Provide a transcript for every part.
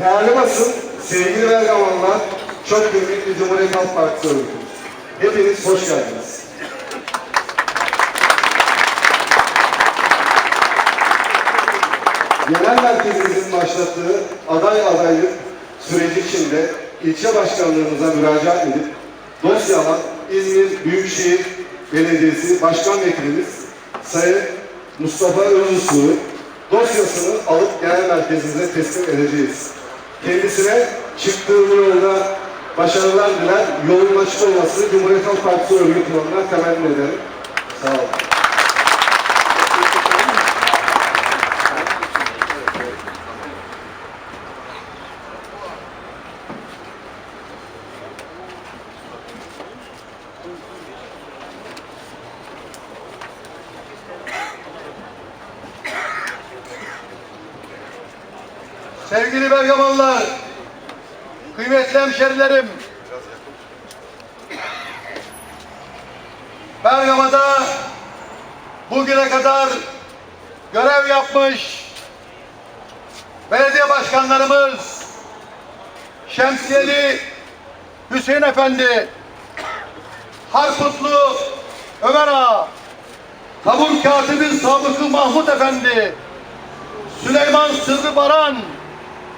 Değerli basın, sevgili Bergamalılar, çok kıymetli Cumhuriyet Halk Partisi örgütü. Hepiniz hoş geldiniz. Genel merkezimizin başlattığı aday adaylık süreci içinde ilçe başkanlarımıza müracaat edip dosyalar İzmir Büyükşehir Belediyesi Başkan Vekilimiz Sayın Mustafa Özuslu'yu dosyasını alıp genel merkezimize teslim edeceğiz. Kendisine çıktığı yolda başarılar diler, yolun açık olmasını Cumhuriyet Halk Partisi örgütü olarak temenni ederim. Sağ olun. Sevgili Bergamalılar, kıymetli hemşerilerim, Bergama'da bugüne kadar görev yapmış belediye başkanlarımız Şemsiyeli Hüseyin Efendi, Harputlu Ömer Ağa, Tabur Katibi Sabıkı Mahmut Efendi, Süleyman Sırrı Baran,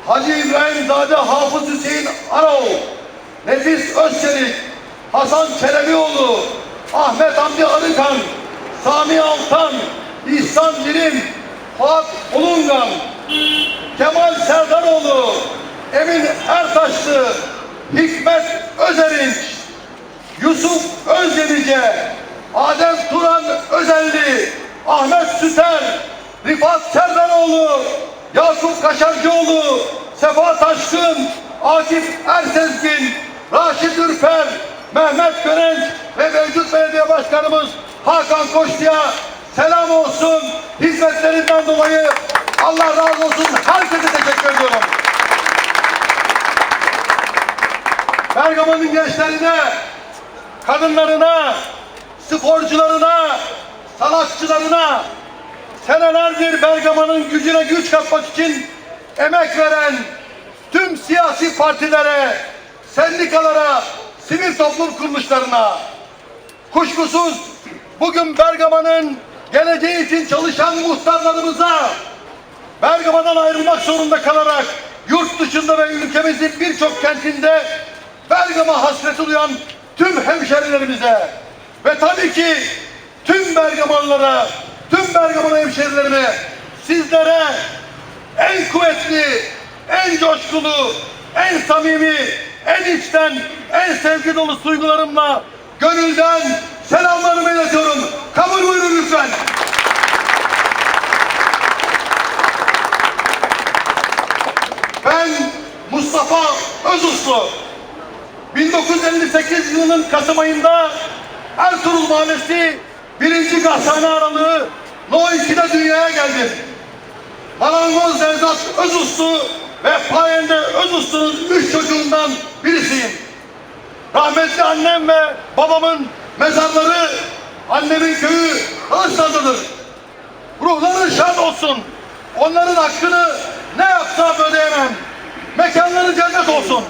Hacı İbrahim Zade Hafız Hüseyin Arao, Nefis Özçelik, Hasan Çelebioğlu, Ahmet Hamdi Arıkan, Sami Altan, İhsan Dilim, Fuat Ulungan, Kemal Serdaroğlu, Emin Ertaşlı, Hikmet Özerinç, Yusuf Özdemice, Adem Turan Özelli, Ahmet Süter, Rifat Serdaroğlu, Yakup Kaşarcıoğlu, Sefa Taşkın, Akif Ersezgin, Raşit Ürper, Mehmet Görenç ve mevcut belediye başkanımız Hakan Koçlu'ya selam olsun. Hizmetlerinden dolayı Allah razı olsun. Herkese teşekkür ediyorum. Bergama'nın gençlerine, kadınlarına, sporcularına, sanatçılarına senelerdir Bergama'nın gücüne güç katmak için emek veren tüm siyasi partilere, sendikalara, sivil toplum kuruluşlarına kuşkusuz bugün Bergama'nın geleceği için çalışan muhtarlarımıza Bergama'dan ayrılmak zorunda kalarak yurt dışında ve ülkemizin birçok kentinde Bergama hasreti duyan tüm hemşerilerimize ve tabii ki tüm Bergamalılara, tüm Bergamalı hemşerilerime, sizlere en kuvvetli, en coşkulu, en samimi, en içten, en sevgi dolu duygularımla gönülden selamlarımı iletiyorum. Kabul buyurun lütfen. Ben Mustafa Özuslu. 1958 yılının Kasım ayında Ertuğrul Mahallesi 1. Gazhane aralığı No 2'de dünyaya geldim. Marangoz Nevzat Özuslu ve Payende Özuslu'nun üç çocuğundan birisiyim. Rahmetli annem ve babamın mezarları annemin köyü Ağızlar'dadır. Ruhları şad olsun. Onların hakkını ne yapsam ödeyemem. Mekanları cennet olsun.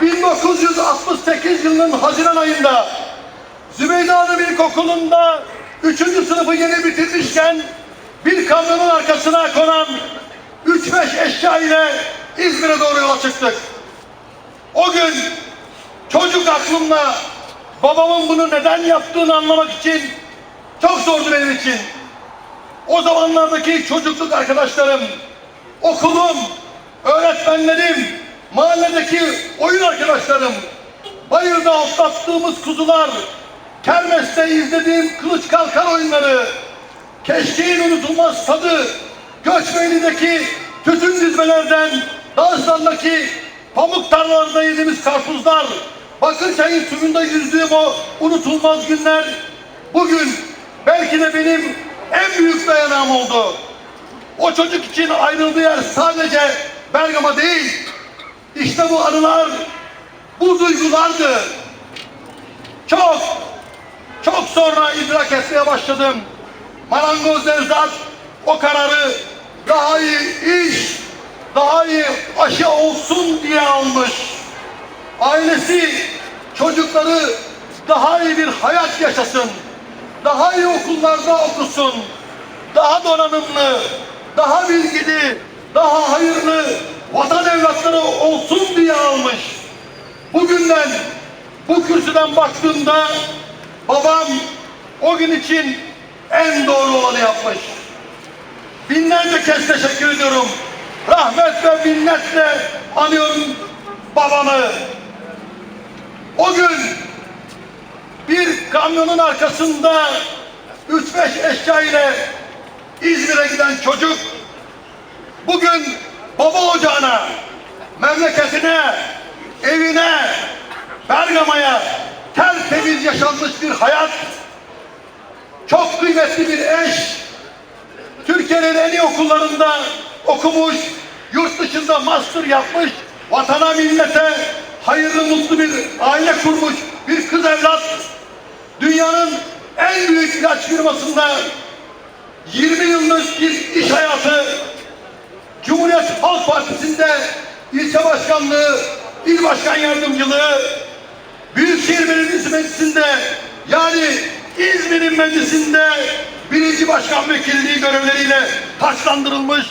...1968 yılının Haziran ayında... ...Zübeyde Hanım İlkokulu'nda... ...üçüncü sınıfı yeni bitirmişken... ...bir kamyonun arkasına konan... ...3-5 eşya ile İzmir'e doğru yola çıktık. O gün çocuk aklımla babamın bunu neden yaptığını anlamak için çok zordu benim için. O zamanlardaki çocukluk arkadaşlarım, okulum, öğretmenlerim, mahalledeki oyun arkadaşlarım, bayırda otlattığımız kuzular, kermeste izlediğim kılıç kalkan oyunları, keşkeğin unutulmaz tadı, Göçmeyli'deki tütün dizmelerden, Dağıstan'daki pamuk tarlalarında yediğimiz karpuzlar, Bakırçay'ın suyunda yüzdüğüm o unutulmaz günler, bugün belki de benim en büyük dayanağım oldu. O çocuk için ayrıldığı yer sadece Bergama değil, işte bu anılar, bu duygulardı. Çok, çok sonra idrak etmeye başladım. Marangoz Nevzat o kararı daha iyi iş, daha iyi aşı olsun diye almış. Ailesi, çocukları daha iyi bir hayat yaşasın. Daha iyi okullarda okusun. Daha donanımlı, daha bilgili, daha hayırlı vatan evlatları olsun diye almış. Bugünden, bu kürsüden baktığımda babam o gün için en doğru olanı yapmış. Binlerce kez teşekkür ediyorum. Rahmet ve minnetle anıyorum babamı. O gün bir kamyonun arkasında 3-5 eşya ile İzmir'e giden çocuk bugün baba ocağına, memleketine, evine, Bergama'ya tertemiz yaşanmış bir hayat, çok kıymetli bir eş, Türkiye'nin en iyi okullarında okumuş, yurt dışında master yapmış, vatana millete hayırlı mutlu bir aile kurmuş bir kız evlat, dünyanın en büyük ilaç firmasında 20 yıllık bir iş hayatı, Cumhuriyet Halk Partisi'nde ilçe başkanlığı, il başkan yardımcılığı, Büyükşehir Belediyesi Meclisi'nde yani İzmir'in meclisinde birinci başkan vekilliği görevleriyle taçlandırılmış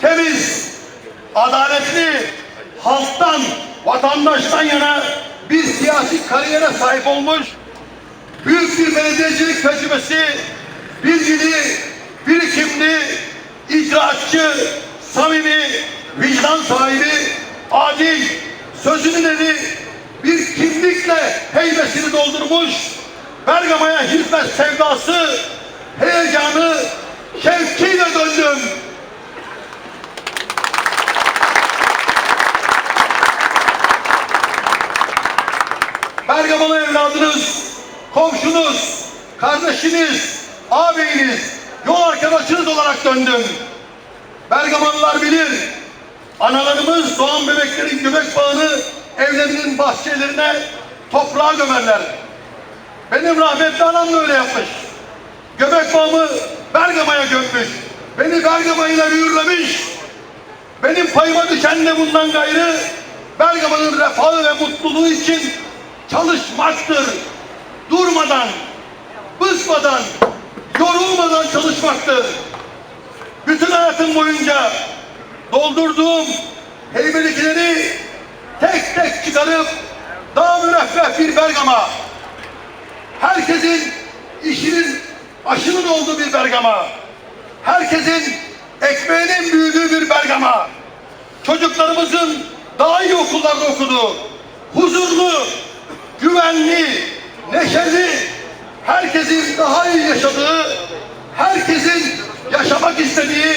temiz, adaletli, halktan, vatandaştan yana bir siyasi kariyere sahip olmuş, büyük bir belediyecilik tecrübesi, bilgili, birikimli, icraatçı, samimi, vicdan sahibi, adil, sözünün bir kimlikle heybesini doldurmuş, Bergama'ya hizmet sevdası, heyecanı, şevkiyle döndüm. Bergamalı evladınız, komşunuz, kardeşiniz, ağabeyiniz, yol arkadaşınız olarak döndüm. Bergamalılar bilir, analarımız doğan bebeklerin göbek bağını evlerinin bahçelerine toprağa gömerler. Benim rahmetli anam da öyle yapmış. Göbek bağımı Bergama'ya gömmüş. Beni Bergama ile mühürlemiş. Benim payıma düşen de bundan gayrı Bergama'nın refahı ve mutluluğu için çalışmaktır. Durmadan, bıkmadan, yorulmadan çalışmaktır. Bütün hayatım boyunca doldurduğum heybelikileri tek tek çıkarıp daha müreffeh bir Bergama, herkesin işinin aşının olduğu bir Bergama, herkesin ekmeğinin büyüdüğü bir Bergama, çocuklarımızın daha iyi okullarda okuduğu, huzurlu, güvenli, neşeli, herkesin daha iyi yaşadığı, herkesin yaşamak istediği,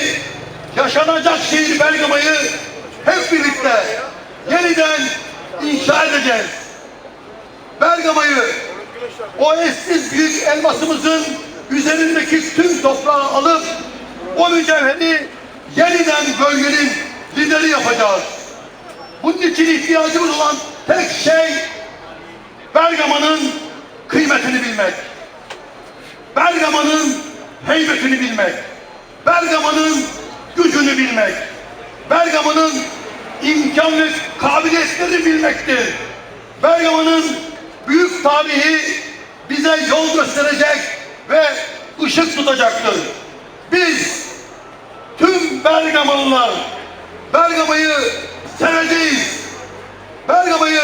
yaşanacak şehir Bergama'yı hep birlikte yeniden inşa edeceğiz. Bergama'yı o eşsiz büyük elmasımızın üzerindeki tüm toprağı alıp o mücevheri yeniden bölgenin lideri yapacağız. Bunun için ihtiyacımız olan tek şey Bergama'nın kıymetini bilmek. Bergama'nın heybetini bilmek. Bergama'nın gücünü bilmek. Bergama'nın imkan ve kabiliyetlerini bilmektir. Bergama'nın büyük tarihi bize yol gösterecek ve ışık tutacaktır. Biz tüm Bergamalılar Bergama'yı seveceğiz. Bergama'yı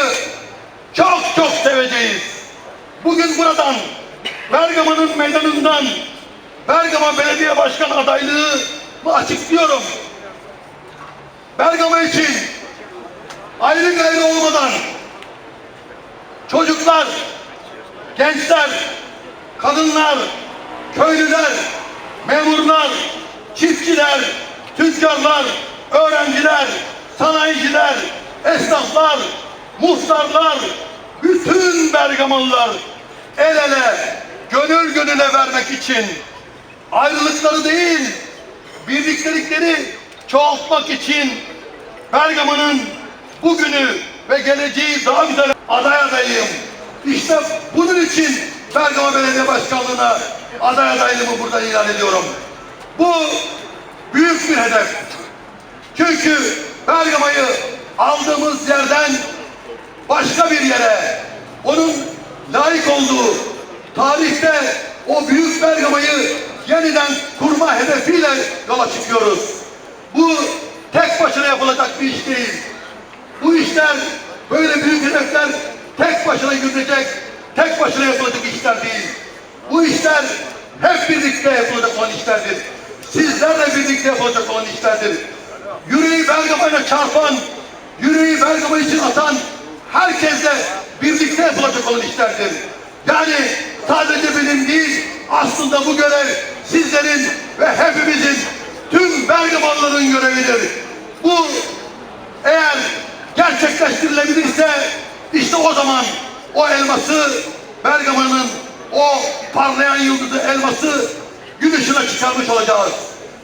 çok çok seveceğiz. Bugün buradan Bergama'nın meydanından Bergama Belediye Başkan adaylığımı açıklıyorum. Bergama için ayrı gayrı olmadan çocuklar, gençler, kadınlar, köylüler, memurlar, çiftçiler, tüccarlar, öğrenciler, sanayiciler, esnaflar, muhtarlar, bütün Bergamalılar el ele, gönül gönüle vermek için ayrılıkları değil, birliktelikleri çoğaltmak için Bergama'nın bugünü ve geleceği daha güzel aday adayım. İşte bunun için Bergama Belediye Başkanlığı'na aday adaylığımı burada ilan ediyorum. Bu büyük bir hedef. Çünkü Bergama'yı aldığımız yerden başka bir yere, onun layık olduğu tarihte o büyük Bergama'yı yeniden kurma hedefiyle yola çıkıyoruz. Bu tek başına yapılacak bir iş değil. Bu işler böyle büyük hedefler tek başına yürütecek, tek başına yapılacak işler değil. Bu işler hep birlikte yapılacak olan işlerdir. Sizlerle birlikte yapılacak olan işlerdir. Yüreği Bergama'yla çarpan, yüreği Bergama için atan herkesle birlikte yapılacak olan işlerdir. Yani sadece benim değil, aslında bu görev sizlerin ve hepimizin, tüm Bergamalıların görevidir. Bu eğer gerçekleştirilebilirse işte o zaman o elması Bergama'nın o parlayan yıldızı elması gün ışığına çıkarmış olacağız.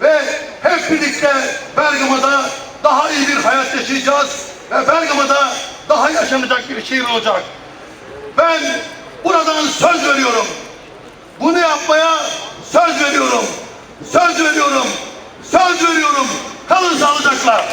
Ve hep birlikte Bergama'da daha iyi bir hayat yaşayacağız ve Bergama'da daha yaşanacak bir şehir olacak. Ben buradan söz veriyorum. Bunu yapmaya söz veriyorum. Söz veriyorum. Söz veriyorum. Kalın sağlıcakla.